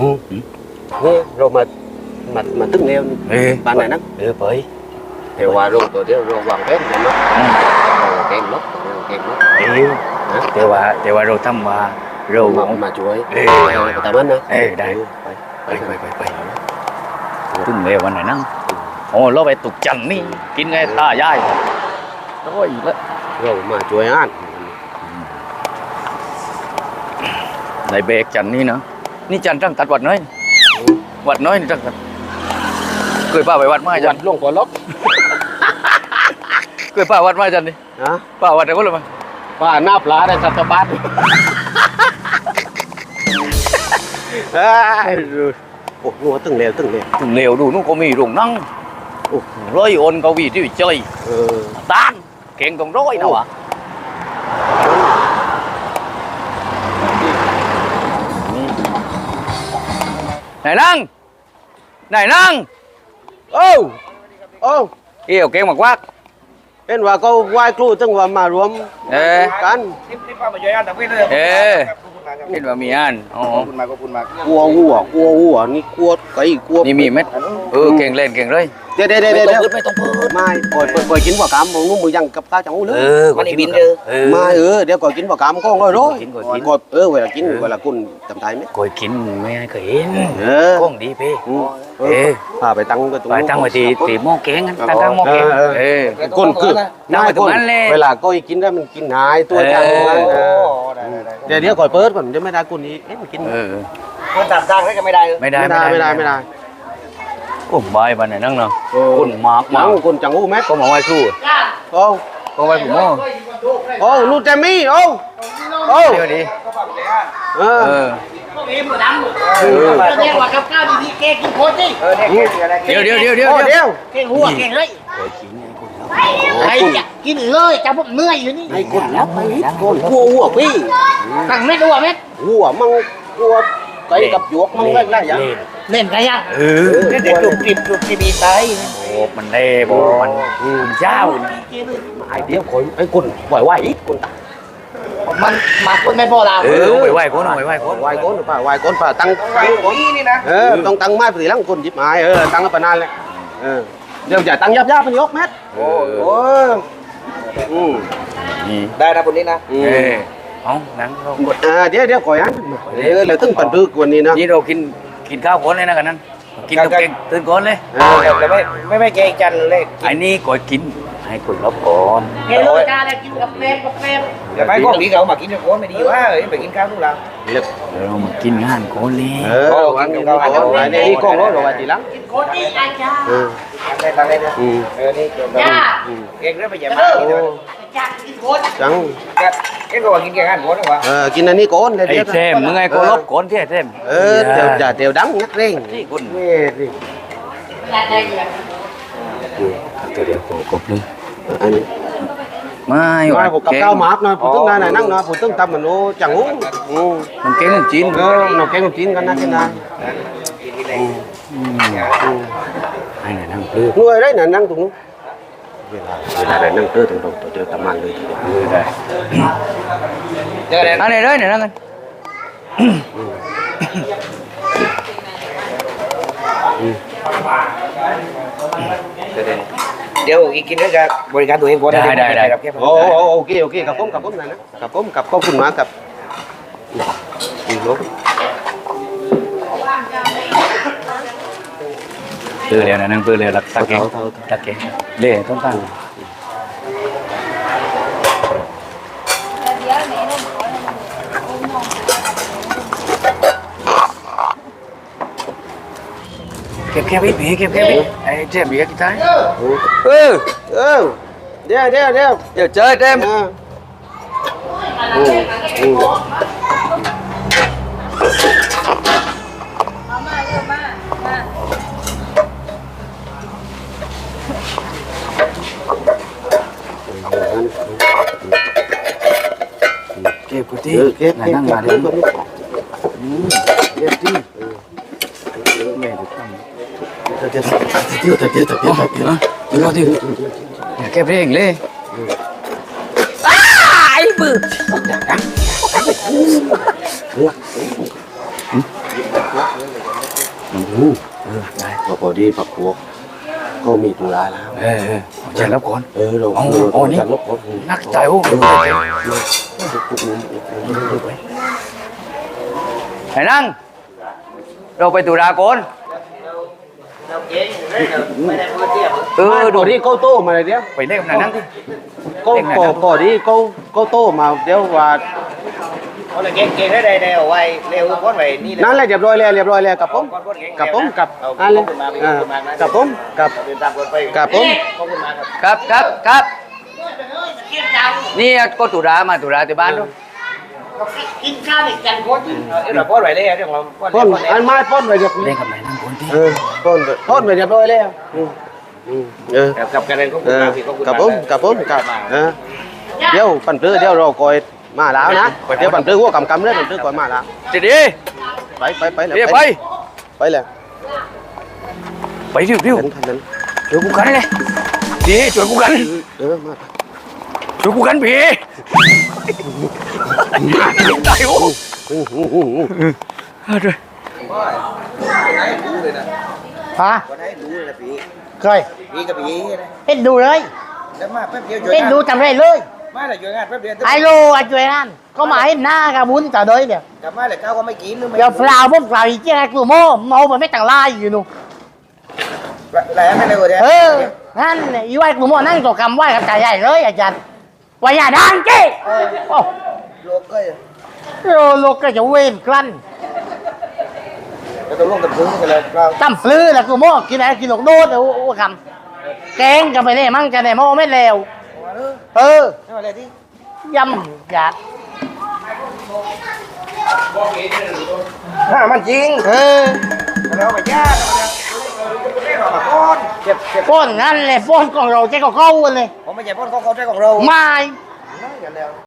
อืมนี่เรามามามาตึ้งแนวนี่เอ้ยบ้านไหนนักเออไปเดี๋ยวว่าโรงตัวเดียวเราวางแผนกันเนาะอืมเราแกงนกเราแกง นกเอ้ยนะแต่ว่าแต่ว่าเราทำมาเรามามาช่วยเอ้ยไปตามนั้นนะเอ้ยได้ไปไปไปไปไปตึ้งเร็ววันไหนนั่งโอ้เราไปตุกจันนี่กินไงตายายโอ้ยละเรามาช่วยอ่านในเบรกจันนี่เนาะนี่จันตั้งตัดวัดน้อย วัดน้อยนี่ตั้งตัดเคยป้าไปวัดไม้จัวันดลงก่อนลบเคยป้าวัดไม้จันนี่นะป้าวัดอะไรก็เลยมาป้าหน้าปลาได้สัตว์บ้านเอ้ยโอ้โหตึ้งเร็วตึ้งเร็วถึงเร็วดูนู่นก็มีโรงนั่งโอ้โหร้อยโอนเกาวีที่วิจัยเออตานเก่งตรงร้อยนะวะ ไหนนั่งไหนนั่งโอ้โอ้เอี่ยวเก่งมาก ว่าเห็นว่าเขาไหว้ครูตึ้งว่ามารวมเออกันนี่นี่ป้ามาช่วยงานต่างประเทศเลยเออขอบคุณมากครับเห็นว่ามีอันอ๋อขอบคุณมากขอบคุณมากกลัววัวกลัววัวนี่กลัวไก่กลัวนี่มีเม็ดเออเก่งเล่นเก่งเลยเดี๋ยวเดี๋ยวเดี๋ยวไม่เดี๋ยวต้องพูดไม่ต้องพูดไม่ปล่อยปล่อยปล่อยกินหัวกามมึงนุ่มมือยังกับข้าวจังหูเลยเออมันนี่บินเด้อเออไม่เออเดี๋ยวก่อนกินหัวกามก็ร้อยร้อยกินก่อนกินก่อนเออเวลากินเวลาคุณจำได้ไหมกอยกินไม่ให้เคยเห็นเออก้องดีพี่อืมเอเอออพาไปตั้งก็ตรงไปตั้งไว้ที่ที่หม้อแกงกันตั้งตั้งหม้อแกงเออเออเออคนคือตั้งไว้ตรงนั้นเลยเวลาก็กินได้มันกินหายตัวจังเออนั้น เออได้ได้ได้เดี๋ยวเดี๋ยวก่อนเปิดก่อนเดี๋ยวไม่ได้กุนนี้เอ๊ะมันกิน เออ คนต่างชาติก็ไม่ได้เลยไม่ได้ไม่ได้ไม่ได้ไม่ได้โอ้บายบันไหนนั่งเนาะเออคุณมากหนัมางกคนจังหูแม่ก็มาไหว้ครูโอ้ก็ไหว้ผมหม้อโอ้ลูกแจมี่โอ้โอ้เดี๋ยวดีเอเอออเอ็มหมดดำเรียกว่ากับข้าวดีๆแกกินโคตรดิเออเนี่ยเกอะไรเดี๋ยวเดี๋ยวเดี๋ยวเดี๋ยวโอ้เดี๋ยวเดี๋ยวแกหัวแกเลย กอยกินไอ้คนแล้วใครจะกินเลยจะพวกเมื่อยอยู่นี่ไอ้คนรับไปคนกลัวหัวพี่ตั้งเม็ดหัวเม็ดหัวมังกลัวไก่กับหยวกมังได้ไรอย่างเล่นกันยังเออเด็กจุกจิบจุกจิบมีไตโอ้มันเล่บมันมันเจ้านะไอ้เดียวคนไอ้คนไหวไหวอีกคนตายมันมาคนไม่พอเราเออไปไหว้คนไปไหว้คนไหวคนป่าไหวคนป่าตั้งไตนี่นี่นะเออต้องตั้งไม้ปีหลังคนหยิบไม้เออตั้งแล้วปานานเลยเออ เดี๋ยวอย่าตั้งยับยับมันยกแมทโอ้โอ้อืมนี่ได้นะคนนี้นะอืเอมอเอาหนังเราอ่าเดี๋ยวเดี๋ยวก่อนนะเออแล้วตึ้งปันดึกวันนี้นะนี่เรากินกินข้าวก้อนเลยนะกันนั้น กินกับเก่งตื่นก้อนเลยเออแต่ไม่ไม่ไม่เกรงจันเลยไอ้นี่ก่อยกิน ให้คนรับก่อนแกเลยจ้าแล้วกินกับแฟนกับแฟนแต่ไม่ก็มีเขามากินกับคนไม่ดีว่าเอ้ยไปกินข้าวทุกเราเรียบเรามากินงานก่อนเลย เออวันนี้เราไอ้นี่นี่กล้องรถเราไว้ทีหลังกินโคตรดิอาจารย์เออได้ตังได้นะอืมเออนี่เก่งจ้าอืมเก่งเรื่องไปอย่าเอมาอกินเลยจ้ากินโคตรจัง เก่งก็ว่ากินแกงานคนหรือวะเออกินอันนี้ก่อนเลยไอ้เดี๋ยวเทมมึงไงก็ลบก่อนที่ไอ้เทมเออเดี๋ยวอย่าเดี๋ยวดังนักเร่งนี่คุณเว้ยดิได้ได้เลยตัวเดียวกบเลยอันนี้ไม่ไม่ผมกับข้าวหมากหน่อยผมต้องนายนั่งหน่อยผมต้องทำมันโอ้จังหูอืมมันเก่งมันจีนเออเราแกงกินกันนะกันนะไอ้ไหนนั่งปลื้มหน่วย ได้น่ะนั่งตรงนู้นเวลาเวลาได้นั่งเตอตรงตรงตัวเจอตะมันเลยได้เจอเลยอันไหนเลยไหนนั่งกัน เดี๋ยวอีกกินด้วยกันบริการตัวเองก่อนกับแค่โอ้โอ้โอเคโอเคกับผมกับผมนะนะกับผมกับขอบคุณมากกับอืมปลื้มแล้วนะนั่งปลื้มแล้วรักตะเก่งตะเก่งเล่ต้องตั้ง เก็บแค่ไว้ผีเก็บแค่ไว้ไอ้เจ็บเบียร์กี่ท้ายเอ เดี๋ยวเดี๋ยวเลยวเดี๋ยวเดี๋ยวเดี๋ยวเดี๋ยวเดี๋ยวดิเก็บเองเลยไอ้ปื้เอืมพอพอดีผักพวกก็มีตุลาแล้ว เออเออเอาใจรับก่อน เออเราอ๋อาอ๋อนี่นักใจโอ้ไอ้นั่งเราไปตุลาก่อน เราเก่งเลยไม่ได้พูดเทียบเออดูดูที่เขาโต้มาเลยเดียวไปเล่นกับนายนั่งที่ก็พอพอดีเขาเขาโต้มาเดี๋ยวว่าเขาเลยเก่งเก่งได้ได้ได้เอาไว้เร็วพ้นไว้นี่เลยนั่นแหละเรียบร้อยแล้วเรียบร้อยแล้วกับผมกับผมกับนั่นเลยอ่ากับผมกับเดินตามกันไปกับผมขอบคุณมากครับครับครับครับเกี่ยวจังนี่ก็ตุลามาตุลาที่บ้านด้วยกินข้าวอีกจันโคตรเดี๋ยวเราพ้นไว้เลยเดี๋ยวเราพ้นพ่นอันไม้พ่นไปเรียบเล่นกับนายนั่งคนที่เออ พ่นไปพ่นไปเรียบร้อยแล้วอืมอืมเออกับการเดินขอบคุเอณอมากพี่ขอบคุณกับผมกับผมกับเออเดี๋ยวปั่นเรือเดี๋ยวเราคอยมาแล้วนะเดี๋ยวปั่นเรือหัวกำกำเลยปั่นเรือก่อนมาแล้วเดี๋ยวดีไปไปไปแล้วเดี๋ยวไปไปเลยไปเร็วเร็วทันทันนั้นช่วยกูกันเลยดีช่วยกูกันเออมาช่วยกูกันพี่ตายโอ้อู้หูหูหูด้วย ฮะวันให้ดูเลยพี่เคยพี่กับพี่นะเป็นดูเลยแล้วมาแป๊บเดียวช่วยเป็นงานดูจำได้เลยมาเลยช่วยงานแป๊บเดียวไอ้โลไอ้จวยนั่นก็มาเห็นหน้ากับมุนแต่เดยเดี๋ยวกลับมาเลยข้าวก็ไม่กินนึกไม่เดี๋ยวเปล่าพวกเปล่าอีกเจ้ากูโม่เมาไปไม่ต่างลายอยู่นู่นอะไรไม่เลยเดี๋ยวเออนั่นเนี่ยอีไว้กูโม่นั่งตัวกำไหว้กับใจใหญ่เลยอาจารย์ว่าอย่าดังเจ้โอ้โลกก็โลโลกก็จะเวรกลั้น จะต้องลงกับพื้นกันเลยเราตั้มฟลื้อแล้วกูโม่กินอะไรกินหนกโดดโอ้โอ้คำแกงกันไปเนี่ยมั่งจะได้โม่ไม่เลวเอออะไรที่ยำอยากถ้ามันจริงเออเราไปย่าเรามาก้อนเจ็บเจ็บป้อนนั่นเลยป้อนของเราใจก็เข้ากันเลยผมไม่ใช่พ่นของเขาใช้ของเราไม่อย่างเดียว